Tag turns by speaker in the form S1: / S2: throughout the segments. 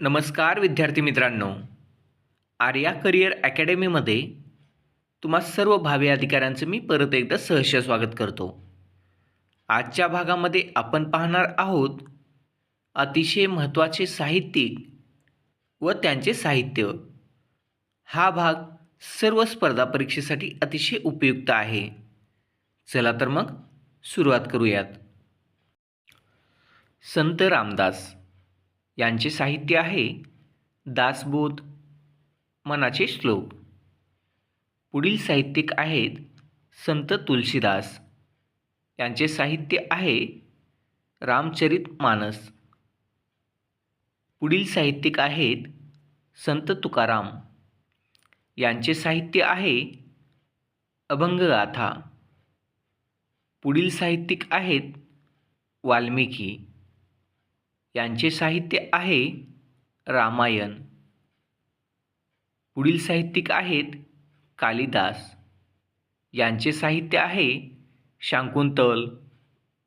S1: नमस्कार विद्यार्थी मित्रांनो. आर्या करिअर अकॅडमीमध्ये तुम्हा सर्व भावी अधिकाऱ्यांचं मी परत एकदा सहर्ष स्वागत करतो. आजच्या भागामध्ये आपण पाहणार आहोत अतिशय महत्त्वाचे साहित्यिक व त्यांचे साहित्य. हा भाग सर्व स्पर्धा परीक्षेसाठी अतिशय उपयुक्त आहे. चला तर मग सुरुवात करूयात. संत रामदास यांचे साहित्य आहे दासबोध मनाचे श्लोक. पुढील साहित्यिक आहेत संत तुलसीदास. यांचे साहित्य आहे रामचरित मानस. पुढील साहित्यिक आहेत संत तुकाराम. यांचे साहित्य आहे अभंगगाथा. पुढील साहित्यिक आहेत वाल्मिकी. यांचे साहित्य आहे रामायण. पुढील साहित्यिक आहेत कालिदास. यांचे साहित्य आहे शांकुंतल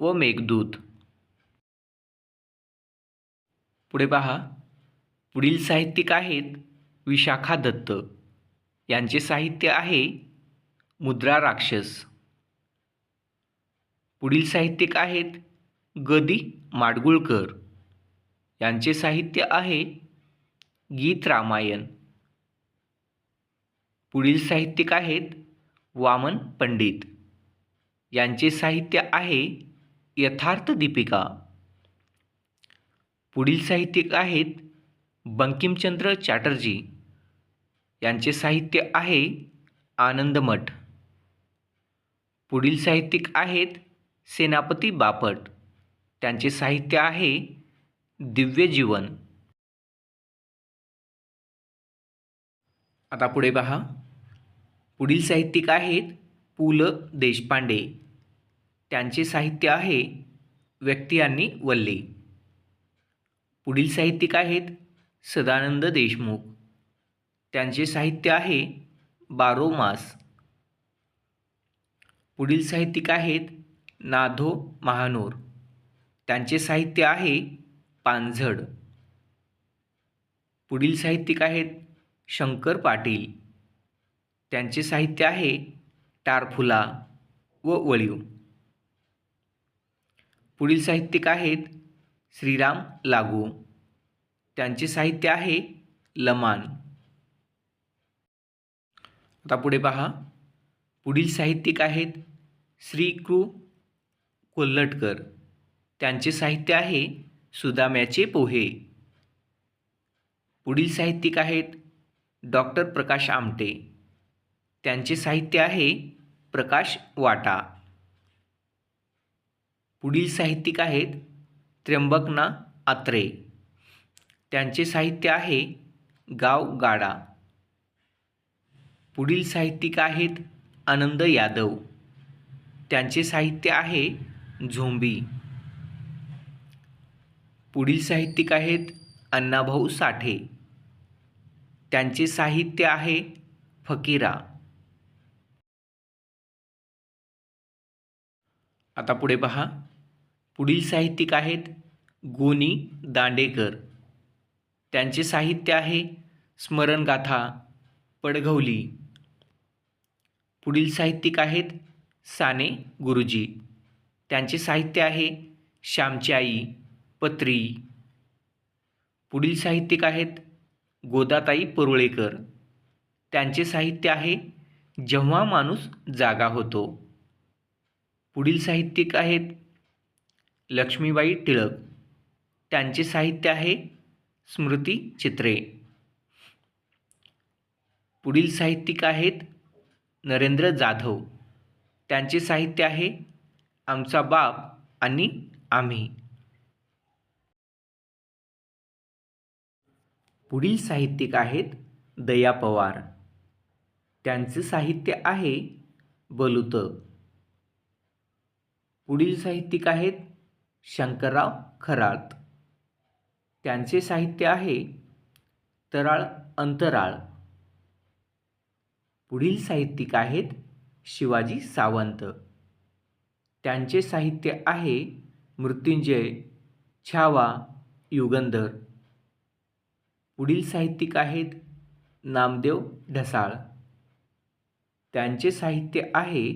S1: व मेघदूत. पुढे पहा. पुढील साहित्यिक आहेत विशाखा दत्त. यांचे साहित्य आहे मुद्रा राक्षस. पुढील साहित्यिक आहेत गदी माडगुळकर. यांचे साहित्य आहे गीत रामायण. पुढील साहित्यिक आहेत वामन पंडित. यांचे साहित्य आहे यथार्थ दीपिका. पुढील साहित्यिक आहेत बंकिमचंद्र चॅटर्जी. यांचे साहित्य आहे आनंदमठ पुढील साहित्यिक आहेत सेनापती बापट. त्यांचे साहित्य आहे दिव्य जीवन. आता पुढे पहा. पुढील साहित्यिक आहेत पु ल देशपांडे. त्यांचे साहित्य आहे व्यक्ती आणि वल्ली. पुढील साहित्यिक आहेत सदानंद देशमुख. त्यांचे साहित्य आहे बारो मास. पुढील साहित्यिक आहेत नाधो महानोर. त्यांचे साहित्य आहे पानझड. पुढील साहित्यिक आहेत शंकर पाटील. त्यांचे साहित्य आहे टारफुला व वळीव पुढील साहित्यिक आहेत श्रीराम लागू. त्यांचे साहित्य आहे लमान. आता पुढे पहा. पुढील साहित्यिक आहेत श्री कृ कोल्हटकर. त्यांचे साहित्य आहे सुदाम्याचे पोहे. पुढील साहित्यिक आहेत डॉक्टर प्रकाश आमटे. त्यांचे साहित्य आहे प्रकाश वाटा. पुढील साहित्यिक आहेत त्र्यंबकना आत्रे. त्यांचे साहित्य आहे गाव गाडा. पुढील साहित्यिक आहेत आनंद यादव. त्यांचे साहित्य आहे झोंबी. पुढील साहित्यिक आहेत अण्णाभाऊ साठे. त्यांचे साहित्य आहे फकीरा. आता पुढे पहा. पुढील साहित्यिक आहेत गोनी दांडेकर. त्यांचे साहित्य आहे स्मरणगाथा पडघवली. पुढील साहित्यिक आहेत साने गुरुजी. त्यांचे साहित्य आहे श्यामची आई. पत्री. पुढील साहित्यिक आहेत गोदाताई परुळेकर. त्यांचे साहित्य आहे जेव्हा माणूस जागा होतो. पुढील साहित्यिक आहेत लक्ष्मीबाई टिळक. त्यांचे साहित्य आहे स्मृती चित्रे. पुढील साहित्यिक आहेत नरेंद्र जाधव. त्यांचे साहित्य आहे आमचा बाप आणि आम्ही. पुढील साहित्यिक आहेत दया पवार. त्यांचे साहित्य आहे बलुत. पुढील साहित्यिक आहेत शंकरराव खरात. त्यांचे साहित्य आहे तराळ अंतराळ. पुढील साहित्यिक आहेत शिवाजी सावंत. त्यांचे साहित्य आहे मृत्युंजय छावा युगंधर. पुढील साहित्यिक आहेत नामदेव ढसाळ. त्यांचे साहित्य आहे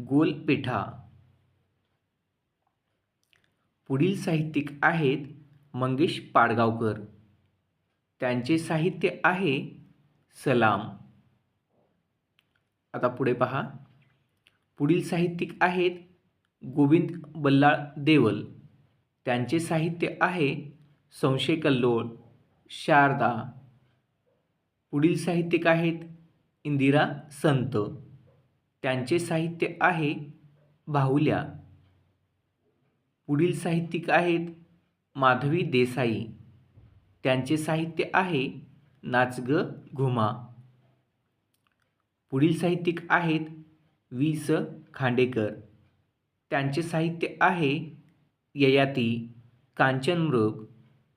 S1: गोलपेठा. पुढील साहित्यिक आहेत मंगेश पाडगावकर. त्यांचे साहित्य आहे सलाम. आता पुढे पहा. पुढील साहित्यिक आहेत गोविंद बल्लाळ देवल. त्यांचे साहित्य आहे संशय कल्लोळ. शारदा. पुढील साहित्यिक आहेत इंदिरा संत. त्यांचे साहित्य आहे बाहुल्या. पुढील साहित्यिक आहेत माधवी देसाई. त्यांचे साहित्य आहे नाच ग घुमा. पुढील साहित्यिक आहेत वि स खांडेकर. त्यांचे साहित्य आहे ययाती कांचनमृग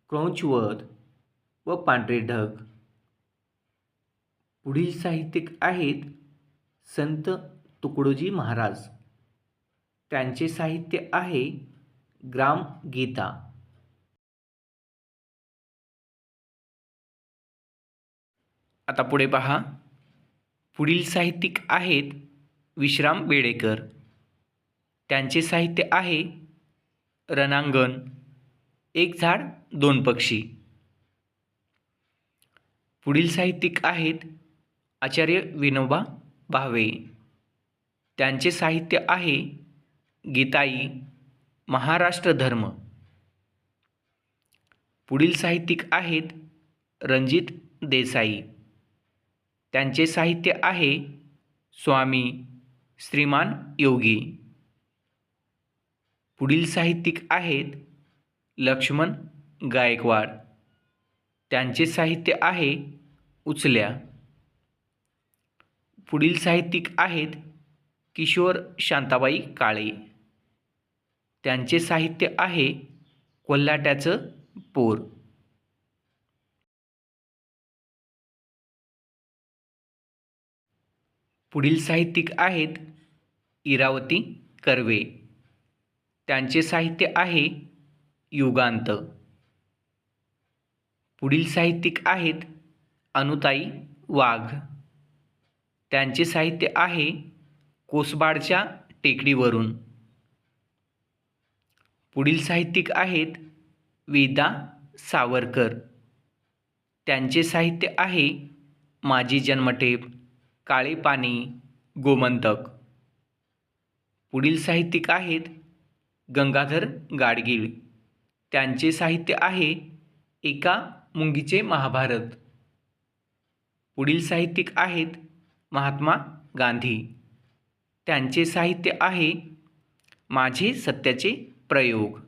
S1: क्रौंचवध व पांढरे ढग. पुढील साहित्यिक आहेत संत तुकडोजी महाराज. त्यांचे साहित्य आहे ग्रामगीता आता पुढे पहा. पुढील साहित्यिक आहेत विश्राम बेडेकर त्यांचे साहित्य आहे रणांगण एक झाड दोन पक्षी. पुढील साहित्यिक आहेत आचार्य विनोबा भावे. त्यांचे साहित्य आहे गीताई महाराष्ट्र धर्म. पुढील साहित्यिक आहेत रणजित देसाई. त्यांचे साहित्य आहे स्वामी श्रीमान योगी. पुढील साहित्यिक आहेत लक्ष्मण गायकवाड. त्यांचे साहित्य आहे उचल्या. पुढील साहित्यिक आहेत किशोर शांताबाई काळे. त्यांचे साहित्य आहे कोल्हाट्याचं पोर. पुढील साहित्यिक आहेत इरावती कर्वे. त्यांचे साहित्य आहे युगांत. पुढील साहित्यिक आहेत अनुताई वाघ. त्यांचे साहित्य आहे कोसबाडच्या टेकडीवरून. पुढील साहित्यिक आहेत वेदा सावरकर. त्यांचे साहित्य आहे माझी जन्मठेप काळे पाणी गोमंतक. पुढील साहित्यिक आहेत गंगाधर गाडगीळ. त्यांचे साहित्य आहे एका मुंगीचे महाभारत. पुढील साहित्यिक आहेत महात्मा गांधी. त्यांचे साहित्य आहे माझे सत्याचे प्रयोग.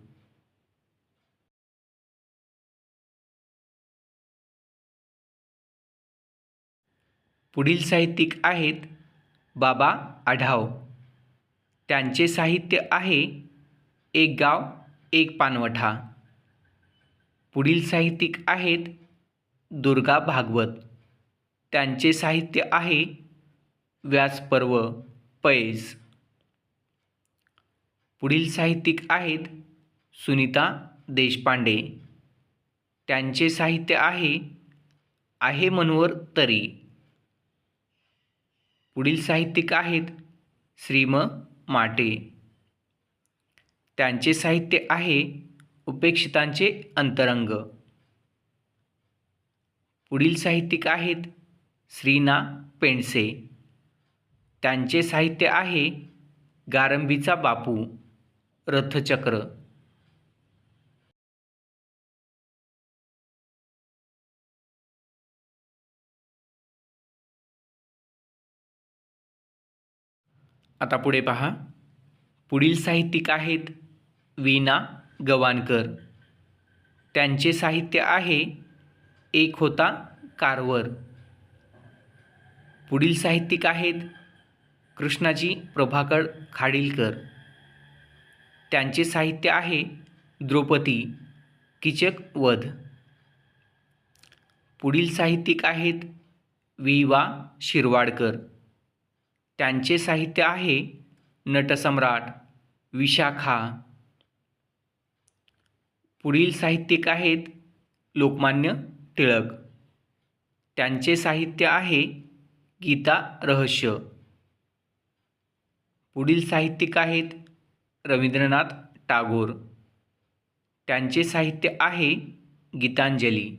S1: पुढील साहित्यिक आहेत बाबा आढाव. त्यांचे साहित्य आहे एक गाव एक पानवठा. पुढील साहित्यिक आहेत दुर्गा भागवत. त्यांचे साहित्य आहे व्यासपर्व पैज पुढील साहित्यिक आहेत सुनीता देशपांडे. त्यांचे साहित्य आहे आहे मनोहर तरी. पुढील साहित्यिक आहेत श्रीम माटे. त्यांचे साहित्य आहे उपेक्षितांचे अंतरंग. पुढील साहित्यिक आहेत श्रीना पेंडसे. त्यांचे साहित्य आहे गारंबीचा बापू रथचक्र. आता पुढे पहा. पुढील साहित्यिक आहेत वीणा गवाणकर त्यांचे साहित्य आहे एक होता कारवर. पुढील साहित्यिक आहेत कृष्णाजी प्रभाकर खाडीलकर. त्यांचे साहित्य आहे द्रौपदी किचक वध. पुढील साहित्यिक आहेत वि वा शिरवाडकर. त्यांचे साहित्य आहे नटसम्राट विशाखा. पुढील साहित्यिक आहेत लोकमान्य टिळक. त्यांचे साहित्य आहे गीता रहस्य. पुढील साहित्यिक आहेत रवींद्रनाथ टागोर. त्यांचे साहित्य आहे गीतांजली.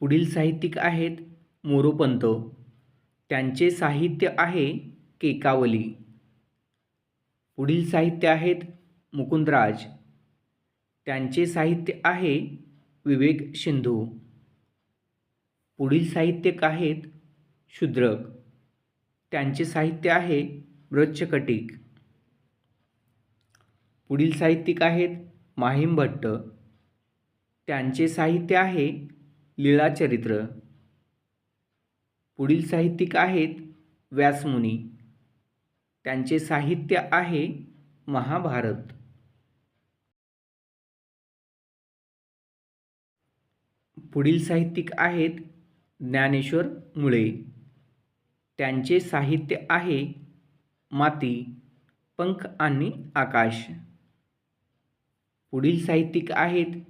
S1: पुढील साहित्यिक आहेत मोरोपंत. त्यांचे साहित्य आहे केकावली. पुढील साहित्य आहेत मुकुंदराज. त्यांचे साहित्य आहे विवेक सिंधू पुढील साहित्यिक आहेत शूद्रक. त्यांचे साहित्य आहे ब्रच्छकटिक पुढील साहित्यिक आहेत माहीम भट्ट त्यांचे साहित्य आहे लीळाचरित्र पुढील साहित्यिक आहेत व्यासमुनी. त्यांचे साहित्य आहे महाभारत. पुढील साहित्यिक आहेत ज्ञानेश्वर मुळे. त्यांचे साहित्य आहे माती पंख आणि आकाश. पुढील साहित्यिक आहेत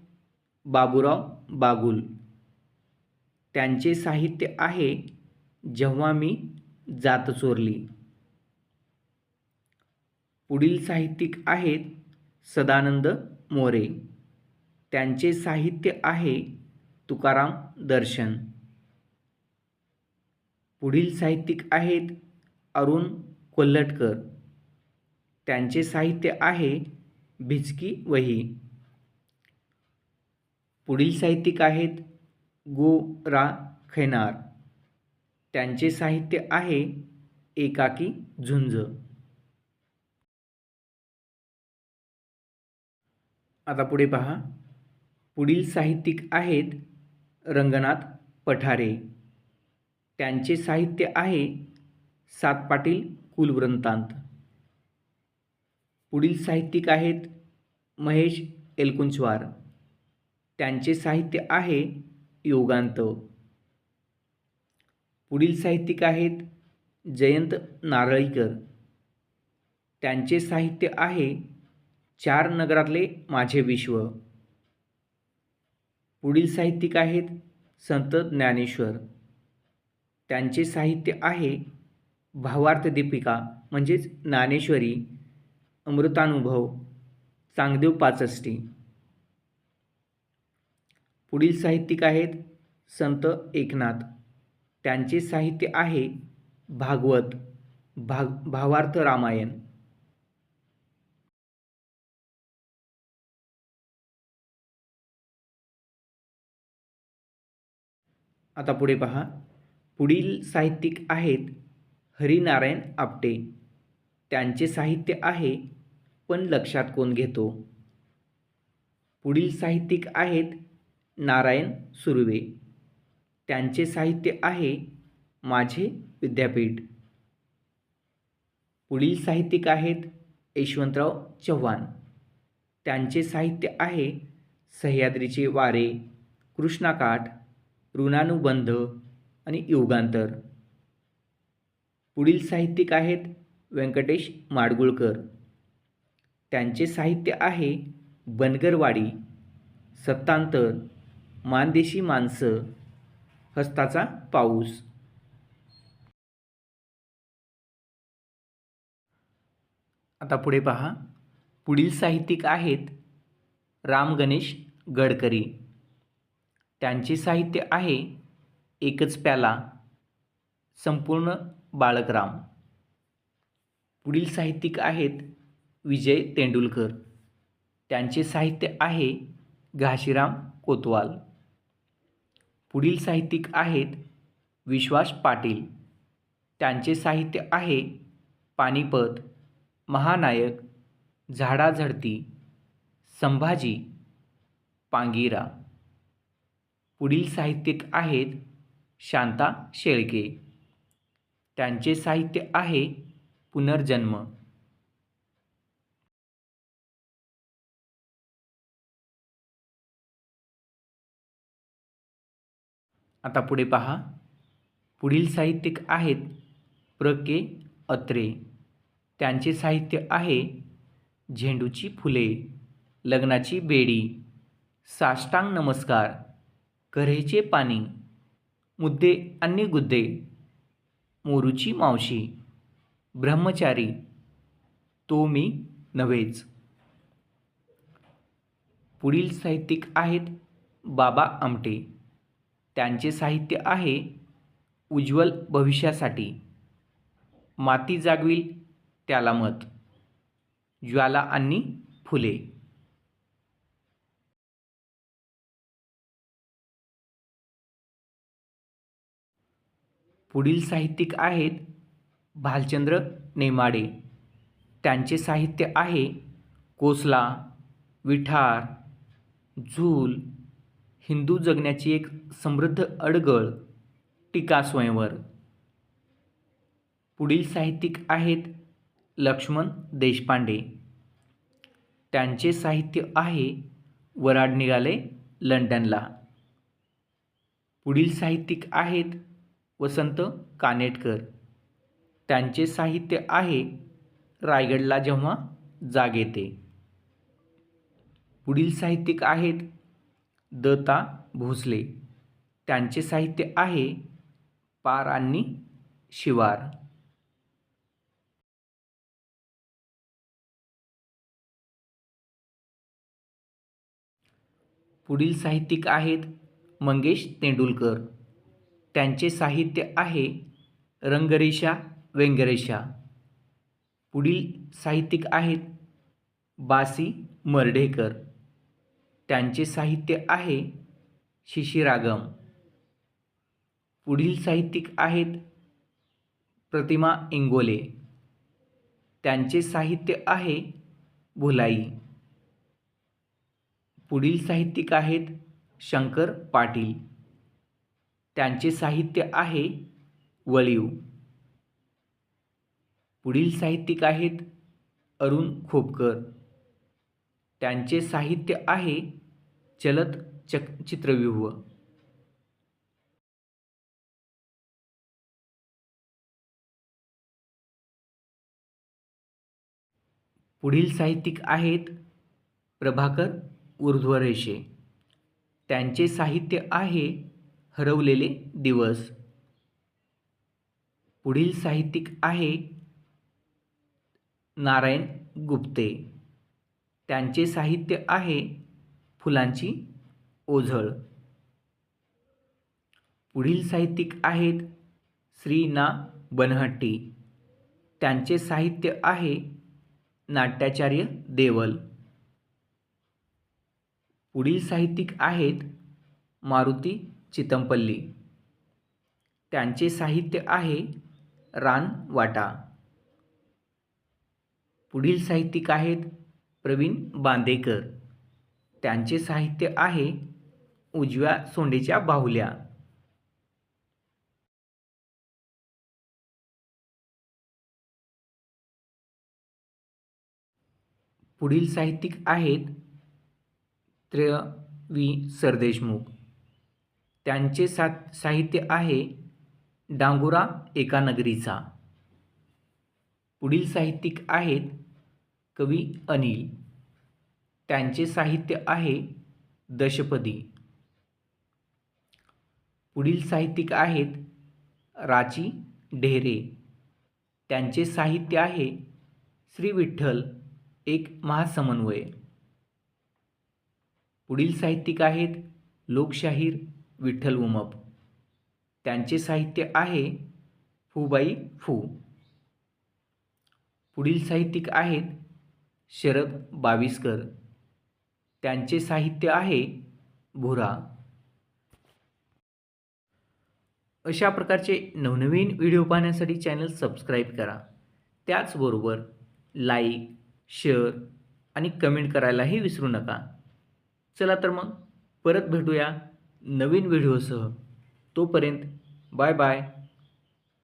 S1: बाबुराव बागुल. त्यांचे साहित्य आहे जेव्हा मी जात चोरली. पुढील साहित्यिक आहेत सदानंद मोरे. त्यांचे साहित्य आहे तुकाराम दर्शन. पुढील साहित्यिक आहेत अरुण कोल्हटकर. त्यांचे साहित्य आहे भिचकी वही. पुढील साहित्यिक आहेत गो रा खैनार. त्यांचे साहित्य आहे एकाकी झुंज. आता पुढे पहा. पुढील साहित्यिक आहेत रंगनाथ पठारे. त्यांचे साहित्य आहे सात पाटील कुलवृंतांत. पुढील साहित्यिक आहेत महेश एलकुंचवार. त्यांचे साहित्य आहे योगांत. पुढील साहित्यिक आहेत जयंत नारळीकर. त्यांचे साहित्य आहे चार नगरातले माझे विश्व. पुढील साहित्यिक आहेत संत ज्ञानेश्वर. त्यांचे साहित्य आहे भावार्थ दीपिका म्हणजेच ज्ञानेश्वरी अमृतानुभव चांगदेव पाचष्टी. पुढील साहित्यिक आहेत संत एकनाथ. त्यांचे साहित्य आहे भागवत भाग भावार्थ रामायण. आता पुढे पहा. पुढील साहित्यिक आहेत हरिनारायण आपटे. त्यांचे साहित्य आहे पण लक्षात कोण घेतो? पुढील साहित्यिक आहेत नारायण सुर्वे. त्यांचे साहित्य आहे माझे विद्यापीठ. पुढील साहित्यिक आहेत यशवंतराव चव्हाण. त्यांचे साहित्य आहे सह्याद्रीचे वारे कृष्णाकाठ ऋणानुबंध आणि युगांतर. पुढील साहित्यिक आहेत व्यंकटेश माडगुळकर. त्यांचे साहित्य आहे बनगरवाडी सत्तांतर मानदेशी माणसं हस्ताचा पाऊस. आता पुढे पहा. पुढील साहित्यिक आहेत राम गणेश गडकरी. त्यांचे साहित्य आहे एकच प्याला संपूर्ण बाळकराम. पुढील साहित्यिक आहेत विजय तेंडुलकर. त्यांचे साहित्य आहे घाशीराम कोतवाल. पुढील साहित्यिक आहेत विश्वास पाटील. त्यांचे साहित्य आहे पानिपत महानायक झाडाझडती संभाजी पांगिरा. पुढील साहित्यिक आहेत शांता शेळके. त्यांचे साहित्य आहे पुनर्जन्म. आता पुढे पहा. पुढील साहित्यिक आहेत प्र. के. अत्रे. त्यांचे साहित्य आहे झेंडूची फुले लग्नाची बेडी साष्टांग नमस्कार कऱ्हेचे पाणी मुद्दे आणि गुद्दे मोरूची मावशी ब्रह्मचारी तो मी नव्हेच. पुढील साहित्यिक आहेत बाबा आमटे. त्यांचे साहित्य आहे उज्ज्वल भविष्यासाठी. माती जागविल त्याला मत ज्वाला आणि फुले. पुढील साहित्यिक आहेत भालचंद्र नेमाडे. त्यांचे साहित्य आहे कोसला विठार झूल हिंदू जगण्याची एक समृद्ध अडगळ टीका स्वयंवर. पुढील साहित्यिक आहेत लक्ष्मण देशपांडे. त्यांचे साहित्य आहे वराड निघाले लंडनला. पुढील साहित्यिक आहेत वसंत कानेटकर. त्यांचे साहित्य आहे रायगडला जेव्हा जाग येते. पुढील साहित्यिक आहेत दता भोसले. त्यांचे साहित्य आहे पार आणि शिवार. पुढील साहित्यिक आहेत मंगेश तेंडुलकर. त्यांचे साहित्य आहे रंगरेषा व्यंगरेषा पुढील साहित्यिक आहेत बासी मर्ढेकर. त्यांचे साहित्य आहे शिशिरागम. पुढील साहित्यिक आहेत प्रतिमा इंगोले. त्यांचे साहित्य आहे भुलाई. पुढील साहित्यिक आहेत शंकर पाटील. त्यांचे साहित्य आहे वळीव. पुढील साहित्यिक आहेत अरुण खोपकर. त्यांचे साहित्य आहे चलत चक चित्रव्यूह. पुढील साहित्यिक आहेत प्रभाकर ऊर्ध्वरेषे. त्यांचे साहित्य आहे हरवलेले दिवस. पुढील साहित्यिक आहे नारायण गुप्ते. त्यांचे साहित्य आहे फुलांची ओझळ. पुढील साहित्यिक आहेत श्री ना बनहट्टी. त्यांचे साहित्य आहे नाट्याचार्य देवल. पुढील साहित्यिक आहेत मारुती चितमपल्ली. त्यांचे साहित्य आहे रान वाटा पुढील साहित्यिक आहेत प्रवीण बांदेकर. त्यांचे साहित्य आहे उजव्या सोंडेच्या बाहुल्या. पुढील साहित्यिक आहेत त्र्य वी सरदेशमुख. त्यांचे सा साहित्य आहे डांगुरा एका नगरीचा. पुढील साहित्यिक आहेत कवी अनिल. त्यांचे साहित्य आहे दशपदी. पुढील साहित्यिक आहेत राची ढेरे. त्यांचे साहित्य आहे श्री विठ्ठल एक महासमन्वय. पुढील साहित्यिक आहेत लोकशाहीर विठ्ठल उमप. त्यांचे साहित्य आहे फुबाई फू. पुढील साहित्यिक आहेत शरद बाविस्कर. त्यांचे साहित्य आहे भुरा. अशा प्रकारचे नवनवीन व्हिडिओ पाहण्यासाठी चॅनल सबस्क्राईब करा. त्याचबरोबर लाईक शेअर आणि कमेंट करायलाही विसरू नका. चला तर मग परत भेटूया नवीन व्हिडिओसह. तोपर्यंत बाय बाय.